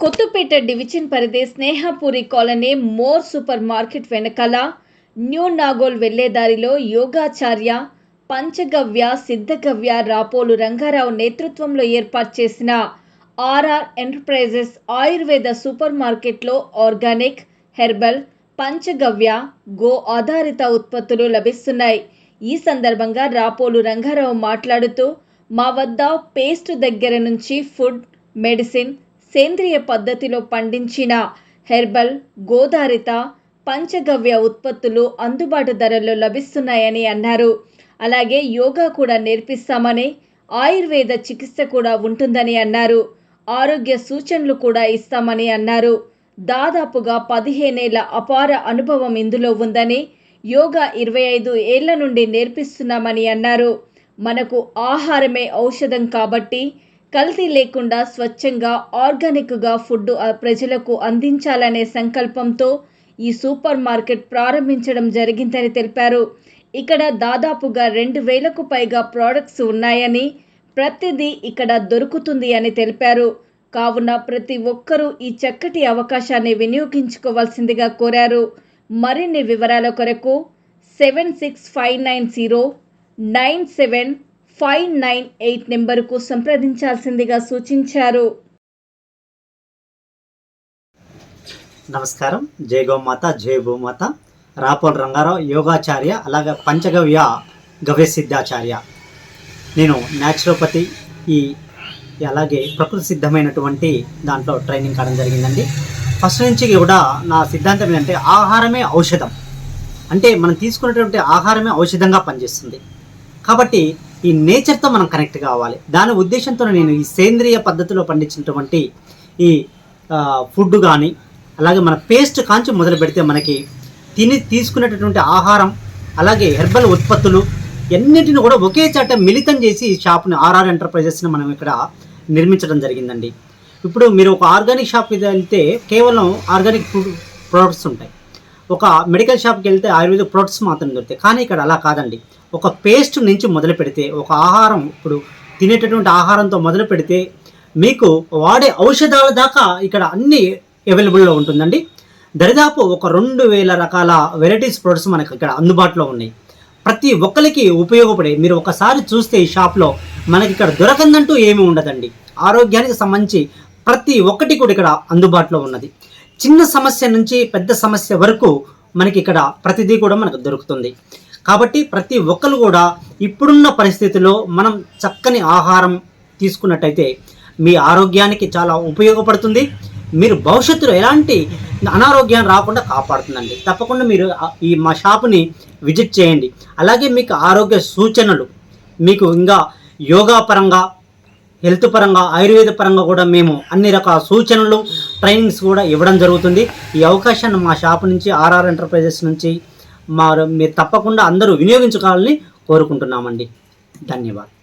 Kothapeta division పరిధి Snehapuri colony More super market వెనకాల new Nagole వెళ్ళే దారిలో యోగాచార్య పంచగవ్య సిద్ధగవ్య రాపోలు రంగారావు నేతృత్వంలో ఏర్పాటు చేసిన ఆర్ఆర్ ఎంటర్ప్రైజెస్ ఆయుర్వేద సూపర్ మార్కెట్లో ఆర్గానిక్ హెర్బల్ పంచగవ్య గో ఆధారిత ఉత్పత్తులు లభిస్తున్నాయి. ఈ సందర్భంగా రాపోలు రంగారావు మాట్లాడుతూ మా వద్ద పేస్ట్ దగ్గర నుంచి ఫుడ్ మెడిసిన్ సేంద్రియ పద్ధతిలో పండించిన హెర్బల్ గోదారిత పంచగవ్య ఉత్పత్తులు అందుబాటు ధరల్లో లభిస్తున్నాయని అన్నారు. అలాగే యోగా కూడా నేర్పిస్తామని ఆయుర్వేద చికిత్స కూడా ఉంటుందని అన్నారు. ఆరోగ్య సూచనలు కూడా ఇస్తామని అన్నారు. దాదాపుగా పదిహేనేళ్ళ అపార అనుభవం ఇందులో ఉందని యోగా ఇరవై ఐదు ఏళ్ళ నుండి నేర్పిస్తున్నామని అన్నారు. మనకు ఆహారమే ఔషధం కాబట్టి కల్తీ లేకుండా స్వచ్ఛంగా ఆర్గానిక్గా ఫుడ్ ప్రజలకు అందించాలనే సంకల్పంతో ఈ సూపర్ మార్కెట్ ప్రారంభించడం జరిగిందని తెలిపారు. ఇక్కడ దాదాపుగా రెండు వేలకు పైగా ప్రోడక్ట్స్ ఉన్నాయని ప్రతిదీ ఇక్కడ దొరుకుతుంది అని తెలిపారు. కావున ప్రతి ఒక్కరూ ఈ చక్కటి అవకాశాన్ని వినియోగించుకోవాల్సిందిగా కోరారు. మరిన్ని వివరాల కొరకు seven six five nine zero nine seven five nine eight నెంబరుకు సంప్రదించాల్సిందిగా సూచించారు. నమస్కారం. జై గోమాత జై భూమాత. రాపోల్ రంగారావు యోగాచార్య అలాగే పంచగవ్య గవ్య సిద్ధాచార్య నేను న్యాచురోపతి ఈ అలాగే ప్రకృతి సిద్ధమైనటువంటి దాంట్లో ట్రైనింగ్ కావడం జరిగిందండి. ఫస్ట్ నుంచి కూడా నా సిద్ధాంతం ఏంటంటే ఆహారమే ఔషధం. అంటే మనం తీసుకున్నటువంటి ఆహారమే ఔషధంగా పనిచేస్తుంది. కాబట్టి ఈ నేచర్తో మనం కనెక్ట్ కావాలి. దాని ఉద్దేశంతో నేను ఈ సేంద్రియ పద్ధతిలో పండించినటువంటి ఈ ఫుడ్ కానీ అలాగే మన పేస్ట్ కాంచి మొదలు పెడితే మనకి తిని తీసుకునేటటువంటి ఆహారం అలాగే హెర్బల్ ఉత్పత్తులు ఎన్నింటిని కూడా ఒకే చాట మిళితం చేసి ఈ షాప్ని ఆర్ఆర్ ఎంటర్ప్రైజెస్ని మనం ఇక్కడ నిర్మించడం జరిగిందండి. ఇప్పుడు మీరు ఒక ఆర్గానిక్ షాప్కి వెళ్తే కేవలం ఆర్గానిక్ ఫుడ్ ప్రోడక్ట్స్ ఉంటాయి. ఒక మెడికల్ షాప్కి వెళ్తే ఆయుర్వేద ప్రొడక్ట్స్ మాత్రం దొరుకుతాయి. కానీ ఇక్కడ అలా కాదండి. ఒక పేస్ట్ నుంచి మొదలు పెడితే ఒక ఆహారం ఇప్పుడు తినేటటువంటి ఆహారంతో మొదలు పెడితే మీకు వాడే ఔషధాల దాకా ఇక్కడ అన్ని అవైలబుల్లో ఉంటుందండి. దరిదాపు ఒక రెండు వేల రకాల వెరైటీస్ ప్రొడక్ట్స్ మనకి ఇక్కడ అందుబాటులో ఉన్నాయి. ప్రతి ఒక్కరికి ఉపయోగపడే మీరు ఒకసారి చూస్తే ఈ షాప్లో మనకి ఇక్కడ దొరకందంటూ ఏమీ ఉండదండి. ఆరోగ్యానికి సంబంధించి ప్రతి ఒక్కటి కూడా ఇక్కడ అందుబాటులో ఉన్నది. చిన్న సమస్య నుంచి పెద్ద సమస్య వరకు మనకి ఇక్కడ ప్రతిదీ కూడా మనకు దొరుకుతుంది. కాబట్టి ప్రతి ఒక్కరు కూడా ఇప్పుడున్న పరిస్థితిలో మనం చక్కని ఆహారం తీసుకున్నట్టయితే మీ ఆరోగ్యానికి చాలా ఉపయోగపడుతుంది. మీరు భవిష్యత్తులో ఎలాంటి అనారోగ్యం రాకుండా కాపాడుతుందండి. తప్పకుండా మీరు ఈ మా షాపుని విజిట్ చేయండి. అలాగే మీకు ఆరోగ్య సూచనలు మీకు ఇంకా యోగా పరంగా హెల్త్ పరంగా ఆయుర్వేద పరంగా కూడా మేము అన్ని రకాల సూచనలు ట్రైనింగ్స్ కూడా ఇవ్వడం జరుగుతుంది. ఈ అవకాశాన్ని మా షాప్ నుంచి ఆర్ఆర్ ఎంటర్ప్రైజెస్ నుంచి మీరు తప్పకుండా అందరూ వినియోగించుకోవాలని కోరుకుంటున్నామండి. ధన్యవాదాలు.